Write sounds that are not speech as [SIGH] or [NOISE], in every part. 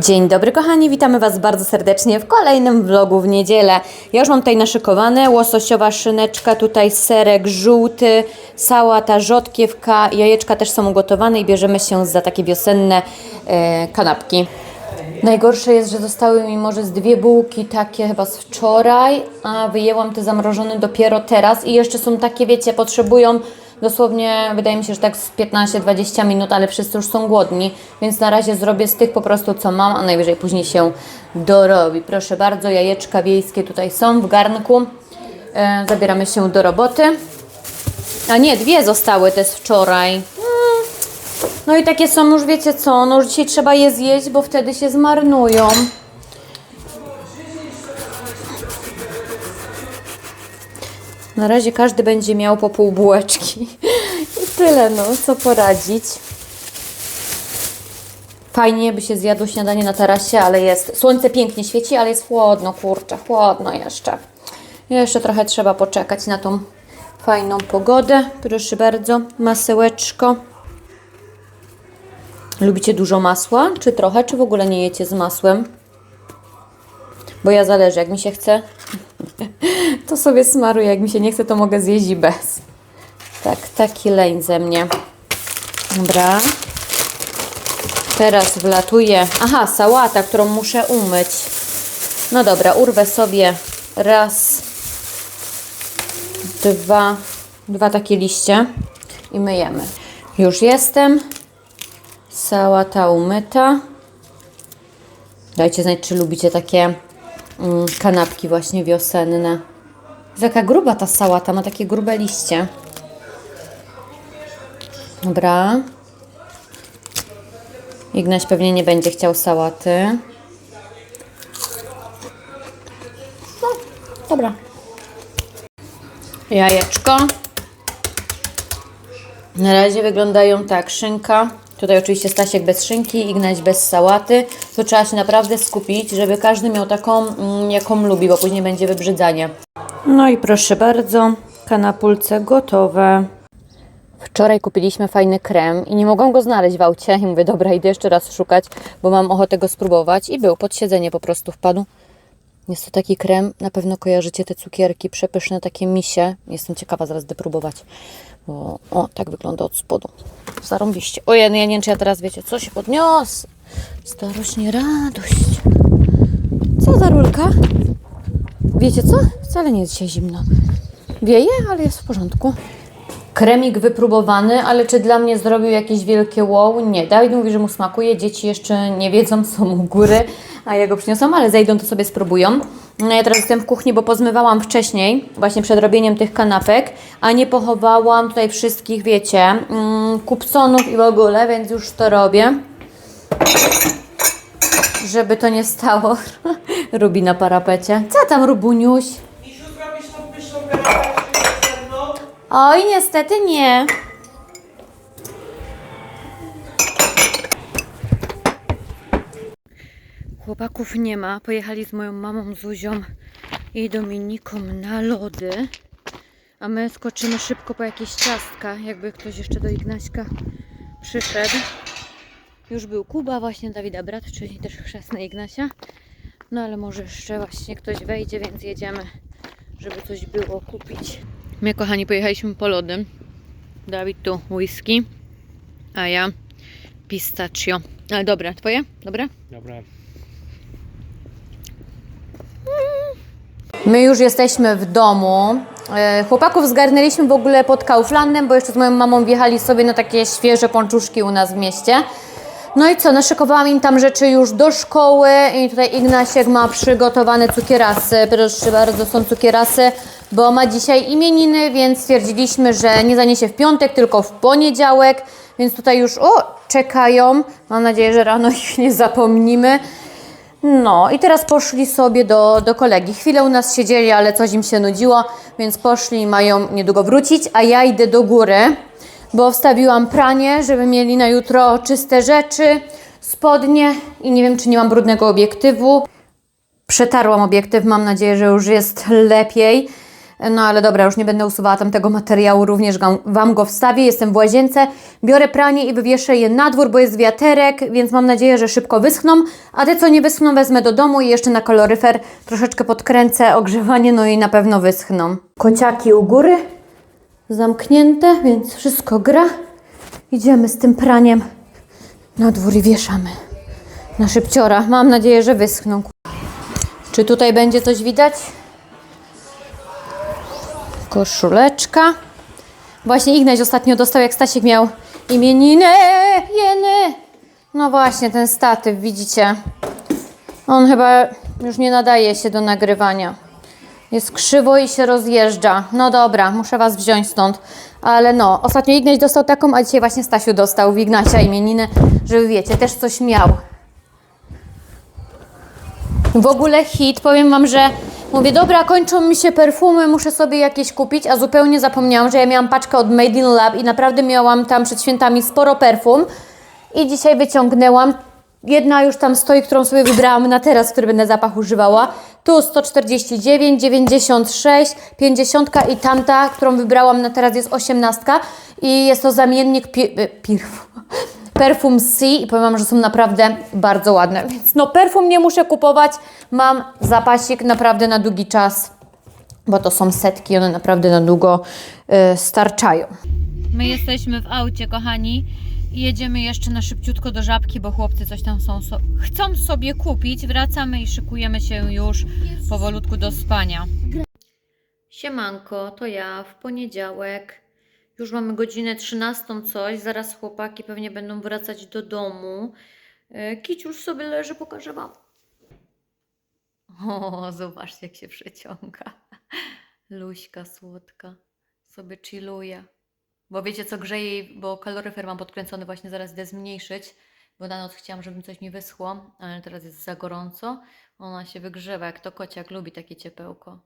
Dzień dobry kochani, witamy Was bardzo serdecznie w kolejnym vlogu w niedzielę. Ja już mam tutaj naszykowane, łososiowa szyneczka, tutaj serek żółty, sałata, rzodkiewka, jajeczka też są ugotowane i bierzemy się za takie wiosenne e, kanapki. Najgorsze jest, że zostały mi może z dwie bułki takie chyba z wczoraj, a wyjęłam te zamrożone dopiero teraz i jeszcze są takie, wiecie, potrzebują dosłownie, wydaje mi się, że tak z 15-20 minut, ale wszyscy już są głodni, więc na razie zrobię z tych po prostu co mam, a najwyżej później się dorobi. Proszę bardzo, jajeczka wiejskie tutaj są w garnku. E, zabieramy się do roboty. A nie, dwie zostały te z wczoraj. Mm. No i takie są już, wiecie co, no już dzisiaj trzeba je zjeść, bo wtedy się zmarnują. Na razie każdy będzie miał po pół bułeczki. I tyle, no, co poradzić. Fajnie by się zjadło śniadanie na tarasie, ale jest. Słońce pięknie świeci, ale jest chłodno, kurczę, chłodno jeszcze. Jeszcze trochę trzeba poczekać na tą fajną pogodę. Proszę bardzo, masełeczko. Lubicie dużo masła? Czy trochę, czy w ogóle nie jecie z masłem? Bo ja zależy, jak mi się chce, to sobie smaruję, jak mi się nie chce, to mogę zjeść bez. Tak, taki leń ze mnie. Dobra. Teraz wlatuje. Aha, sałata, którą muszę umyć. No dobra, urwę sobie raz, dwa, dwa takie liście i myjemy. Już jestem. Sałata umyta. Dajcie znać, czy lubicie takie kanapki właśnie wiosenne. Jest jaka gruba ta sałata, ma takie grube liście. Dobra. Ignaś pewnie nie będzie chciał sałaty. No, dobra. Jajeczko. Na razie wyglądają tak. Szynka. Tutaj oczywiście Stasiek bez szynki, Ignaś bez sałaty. To trzeba się naprawdę skupić, żeby każdy miał taką, mm, jaką lubi, bo później będzie wybrzydzanie. No i proszę bardzo, kanapulce gotowe. Wczoraj kupiliśmy fajny krem i nie mogłam go znaleźć w aucie. I mówię, dobra, idę jeszcze raz szukać, bo mam ochotę go spróbować. I był, pod siedzenie po prostu wpadł. Jest to taki krem, na pewno kojarzycie te cukierki, przepyszne, takie misie. Jestem ciekawa zaraz gdy próbować, bo o, tak wygląda od spodu. Zarąbiście. Ojej, no ja nie wiem, czy ja teraz, wiecie, co się podniosę. Starość, radość. Co za rulka? Wiecie co? Wcale nie jest dzisiaj zimno. Wieje, ale jest w porządku. Kremik wypróbowany, ale czy dla mnie zrobił jakieś wielkie wow? Nie. Dawid mówi, że mu smakuje. Dzieci jeszcze nie wiedzą, są u góry, a ja go przyniosłam, ale zejdą, to sobie spróbują. No ja teraz jestem w kuchni, bo pozmywałam wcześniej, właśnie przed robieniem tych kanapek, a nie pochowałam tutaj wszystkich, wiecie, mm, kupconów i w ogóle, więc już to robię. Żeby to nie stało. [LAUGHS] Rubi na parapecie. Co tam, Rubuniuś? Oj, niestety nie. Chłopaków nie ma. Pojechali z moją mamą Zuzią i Dominiką na lody. A my skoczymy szybko po jakieś ciastka, jakby ktoś jeszcze do Ignaśka przyszedł. Już był Kuba, właśnie Dawida brat, czyli też chrzestny Ignasia. No ale może jeszcze właśnie ktoś wejdzie, więc jedziemy, żeby coś było kupić. My, kochani, pojechaliśmy po lody. Dawid tu whisky, a ja pistachio. Ale dobra, twoje? Dobre? Dobra. My już jesteśmy w domu. E, Chłopaków zgarnęliśmy w ogóle pod Kauflandem, bo jeszcze z moją mamą wjechali sobie na takie świeże pączuszki u nas w mieście. No i co, naszykowałam im tam rzeczy już do szkoły i tutaj Ignasiek ma przygotowane cukierasy. Proszę bardzo, są cukierasy, bo ma dzisiaj imieniny, więc stwierdziliśmy, że nie zaniesie w piątek, tylko w poniedziałek. Więc tutaj już, o, czekają. Mam nadzieję, że rano [LAUGHS] ich nie zapomnimy. No i teraz poszli sobie do, do kolegi. Chwilę u nas siedzieli, ale coś im się nudziło, więc poszli mają niedługo wrócić, a ja idę do góry, bo wstawiłam pranie, żeby mieli na jutro czyste rzeczy, spodnie i nie wiem, czy nie mam brudnego obiektywu. Przetarłam obiektyw, mam nadzieję, że już jest lepiej. No ale dobra, już nie będę usuwała tamtego materiału, również Wam go wstawię. Jestem w łazience, biorę pranie i wywieszę je na dwór, bo jest wiaterek, więc mam nadzieję, że szybko wyschną. A te, co nie wyschną, wezmę do domu i jeszcze na kaloryfer troszeczkę podkręcę ogrzewanie, no i na pewno wyschną. Kociaki u góry, zamknięte, więc wszystko gra. Idziemy z tym praniem na dwór i wieszamy na szybciora. Mam nadzieję, że wyschną. Czy tutaj będzie coś widać? Koszuleczka. Właśnie Ignaś ostatnio dostał, jak Stasiek miał imieniny. Jeny. No właśnie, ten statyw, widzicie. On chyba już nie nadaje się do nagrywania. Jest krzywo i się rozjeżdża. No dobra, muszę Was wziąć stąd. Ale no, ostatnio Ignaś dostał taką, a dzisiaj właśnie Stasiu dostał w Ignacia imieniny, żeby wiecie, też coś miał. W ogóle hit, powiem Wam, że mówię, dobra, kończą mi się perfumy, muszę sobie jakieś kupić, a zupełnie zapomniałam, że ja miałam paczkę od Made in Lab i naprawdę miałam tam przed świętami sporo perfum i dzisiaj wyciągnęłam. Jedna już tam stoi, którą sobie wybrałam na teraz, który będę zapach używała. Tu 149, 96, 50 i tamta, którą wybrałam na teraz jest 18 i jest to zamiennik pi- y, pirf. Perfum C i powiem Wam, że są naprawdę bardzo ładne. Więc no perfum nie muszę kupować, mam zapasik naprawdę na długi czas, bo to są setki, one naprawdę na długo y, starczają. My jesteśmy w aucie, kochani. I jedziemy jeszcze na szybciutko do żabki, bo chłopcy coś tam są, so, chcą sobie kupić. Wracamy i szykujemy się już powolutku do spania. Siemanko, to ja w poniedziałek. Już mamy godzinę 13 coś. Zaraz chłopaki pewnie będą wracać do domu. E, Kiciusz sobie leży, pokażę wam. O, zobaczcie jak się przeciąga. Luśka słodka. Sobie chilluje. Bo wiecie co grzeje bo kaloryfer mam podkręcony, właśnie zaraz idę zmniejszyć, bo na noc chciałam, żeby coś mi wyschło, ale teraz jest za gorąco. Ona się wygrzewa, jak to kociak lubi takie ciepełko.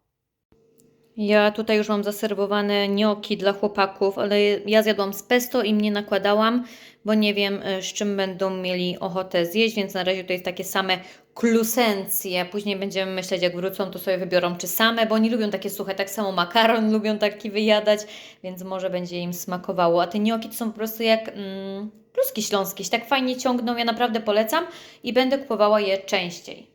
Ja tutaj już mam zaserwowane gnocchi dla chłopaków, ale ja zjadłam z pesto i mnie nakładałam, bo nie wiem y, z czym będą mieli ochotę zjeść, więc na razie to jest takie same klusencje. Później będziemy myśleć, jak wrócą, to sobie wybiorą czy same, bo oni lubią takie suche, tak samo makaron [LAUGHS] lubią taki wyjadać, więc może będzie im smakowało. A te gnocchi to są po prostu jak mm, kluski śląskie, tak fajnie ciągną, ja naprawdę polecam i będę kupowała je częściej.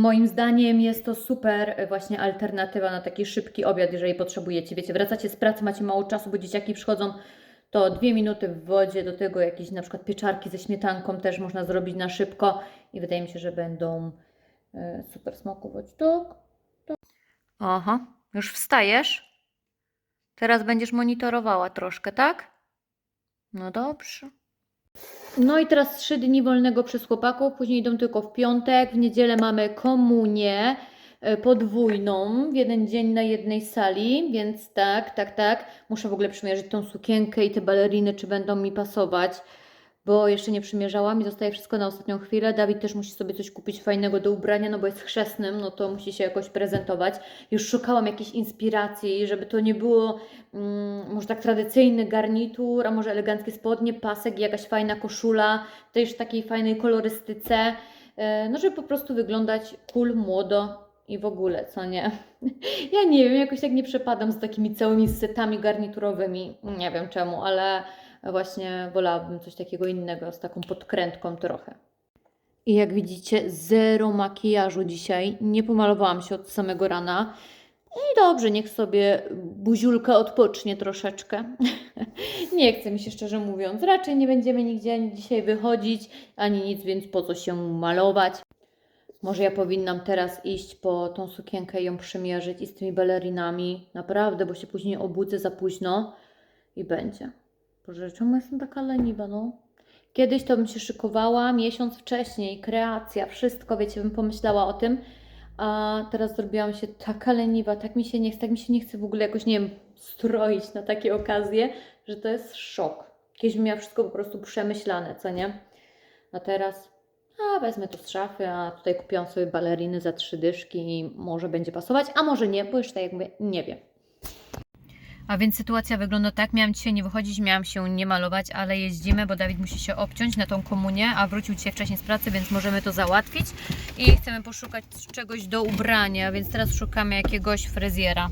Moim zdaniem jest to super e, właśnie alternatywa na taki szybki obiad, jeżeli potrzebujecie. Wiecie, wracacie z pracy, macie mało czasu, bo dzieciaki przychodzą, to dwie minuty w wodzie, do tego jakieś na przykład pieczarki ze śmietanką też można zrobić na szybko i wydaje mi się, że będą e, super smakować. Tak, tak. Aha, już wstajesz? Teraz będziesz monitorowała troszkę, tak? No dobrze. No i teraz trzy dni wolnego przez chłopaków, później idą tylko w piątek, w niedzielę mamy komunię e, podwójną, w jeden dzień na jednej sali, więc tak, tak, tak. Muszę w ogóle przymierzyć tą sukienkę i te baleriny, czy będą mi pasować, bo jeszcze nie przymierzałam i zostaje wszystko na ostatnią chwilę. Dawid też musi sobie coś kupić fajnego do ubrania, no bo jest chrzestnym, no to musi się jakoś prezentować. Już szukałam jakiejś inspiracji, żeby to nie było mm, może tak tradycyjny garnitur, a może eleganckie spodnie, pasek i jakaś fajna koszula, też w takiej fajnej kolorystyce, e, no żeby po prostu wyglądać cool, młodo i w ogóle, co nie? [LAUGHS] Ja nie wiem, jakoś tak nie przepadam z takimi całymi setami garniturowymi, nie wiem czemu, ale właśnie wolałabym coś takiego innego, z taką podkrętką trochę. I jak widzicie, zero makijażu dzisiaj. Nie pomalowałam się od samego rana. I dobrze, niech sobie buziulka odpocznie troszeczkę. [LAUGHS] nie chce mi się szczerze mówiąc. Raczej nie będziemy nigdzie ani dzisiaj wychodzić, ani nic, więc po co się malować. Może ja powinnam teraz iść po tą sukienkę i ją przymierzyć i z tymi balerinami. Naprawdę, bo się później obudzę za późno i będzie. Boże, czemu jestem taka leniwa, no? Kiedyś to bym się szykowała miesiąc wcześniej, kreacja, wszystko, wiecie, bym pomyślała o tym, a teraz zrobiłam się taka leniwa, tak mi się nie chce, tak mi się nie chce w ogóle jakoś, nie wiem, stroić na takie okazje, że to jest szok. Kiedyś bym miała wszystko po prostu przemyślane, co nie? A teraz, a wezmę to z szafy, a tutaj kupiłam sobie baleriny za trzy dyszki i może będzie pasować, a może nie, bo jeszcze jakby nie wiem. A więc sytuacja wygląda tak, miałam dzisiaj nie wychodzić, miałam się nie malować, ale jeździmy, bo Dawid musi się obciąć na tą komunię, a wrócił dzisiaj wcześniej z pracy, więc możemy to załatwić i chcemy poszukać czegoś do ubrania, więc teraz szukamy jakiegoś fryzjera.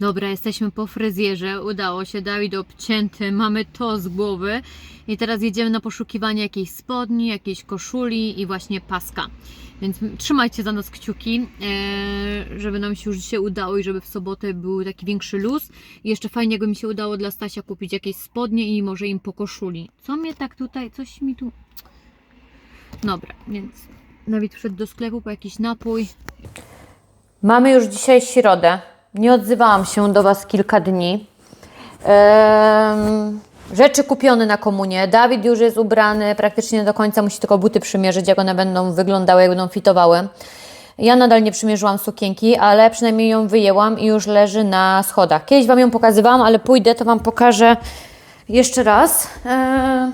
Dobra, jesteśmy po fryzjerze, udało się, Dawid obcięty, mamy to z głowy i teraz jedziemy na poszukiwanie jakiejś spodni, jakiejś koszuli i właśnie paska. Więc trzymajcie za nas kciuki, e, żeby nam się już dzisiaj udało i żeby w sobotę był taki większy luz. I jeszcze fajnie, jakby mi się udało dla Stasia kupić jakieś spodnie i może im po koszuli. Co mnie tak tutaj, coś mi tu... Dobra, więc Dawid wszedł do sklepu po jakiś napój. Mamy już dzisiaj środę. Nie odzywałam się do Was kilka dni. Em, rzeczy kupione na komunie. Dawid już jest ubrany, praktycznie do końca musi tylko buty przymierzyć, jak one będą wyglądały, jak będą fitowały. Ja nadal nie przymierzyłam sukienki, ale przynajmniej ją wyjęłam i już leży na schodach. Kiedyś Wam ją pokazywałam, ale pójdę, to Wam pokażę jeszcze raz. Em,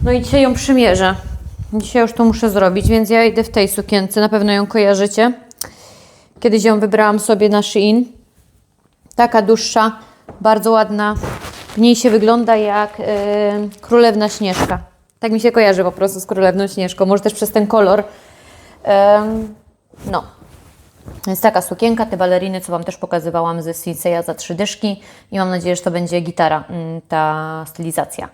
no i dzisiaj ją przymierzę. Dzisiaj już to muszę zrobić, więc ja idę w tej sukience. Na pewno ją kojarzycie. Kiedyś ją wybrałam sobie na Shein. Taka dłuższa, bardzo ładna. W niej się wygląda jak yy, królewna Śnieżka. Tak mi się kojarzy po prostu z królewną Śnieżką. Może też przez ten kolor. Em, no. Jest taka sukienka, te baleriny, co Wam też pokazywałam ze Sinseya za trzy dyszki i mam nadzieję, że to będzie gitara, mm, ta stylizacja.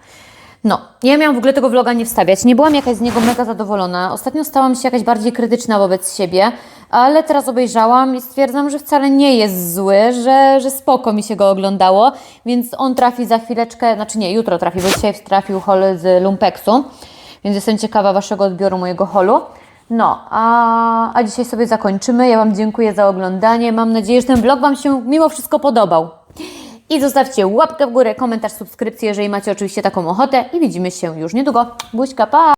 No, ja miałam w ogóle tego vloga nie wstawiać. Nie byłam jakaś z niego mega zadowolona. Ostatnio stałam się jakaś bardziej krytyczna wobec siebie, ale teraz obejrzałam i stwierdzam, że wcale nie jest zły, że, że spoko mi się go oglądało, więc on trafi za chwileczkę, znaczy nie, jutro trafi, bo dzisiaj trafił hol z Lumpeksu, więc jestem ciekawa Waszego odbioru mojego holu. No, a, a dzisiaj sobie zakończymy. Ja Wam dziękuję za oglądanie. Mam nadzieję, że ten vlog Wam się mimo wszystko podobał. I zostawcie łapkę w górę, komentarz, subskrypcję, jeżeli macie oczywiście taką ochotę. I widzimy się już niedługo. Buźka, pa!